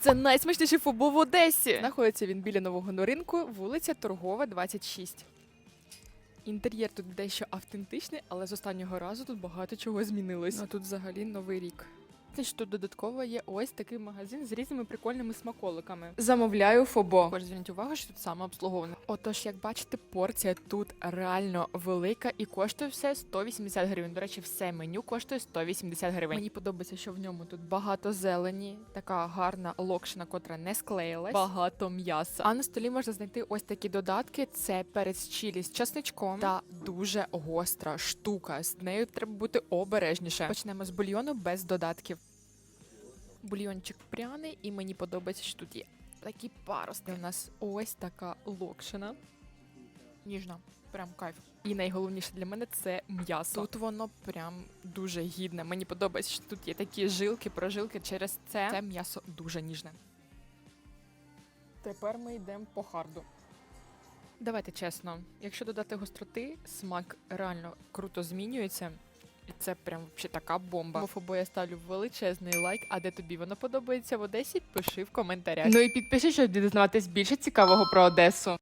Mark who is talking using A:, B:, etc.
A: Це найсмачніший фубу в Одесі. Знаходиться він біля нового ринку, вулиця Торгова, 26. Інтер'єр тут дещо автентичний, але з останнього разу тут багато чого змінилось. Ну а тут взагалі новий рік. Те, що додатково є ось такий магазин з різними прикольними смаколиками. Замовляю фобо. Також зверніть увагу, що тут саме обслуговане. Отож, як бачите, порція тут реально велика і коштує все 180 гривень. До речі, все меню коштує 180 гривень. Мені подобається, що в ньому тут багато зелені, така гарна локшина, котра не склеїлась, багато м'яса. А на столі можна знайти ось такі додатки: це перець чилі з часничком та дуже гостра штука. З нею треба бути обережніше. Почнемо з бульйону без додатків. Бульйончик пряний, і мені подобається, що тут є такі парости. У нас ось така локшина. Ніжна, прям кайф. І найголовніше для мене це м'ясо. Тут воно прям дуже гідне. Мені подобається, що тут є такі жилки, прожилки. Через це це м'ясо дуже ніжне. Тепер ми йдемо по харду. Давайте чесно, якщо додати гостроти, смак реально круто змінюється. І це прям взагалі така бомба. Тому я ставлю величезний лайк. А де тобі воно подобається в Одесі? Пиши в коментарях. Ну і підпиши, щоб дізнаватись більше цікавого про Одесу.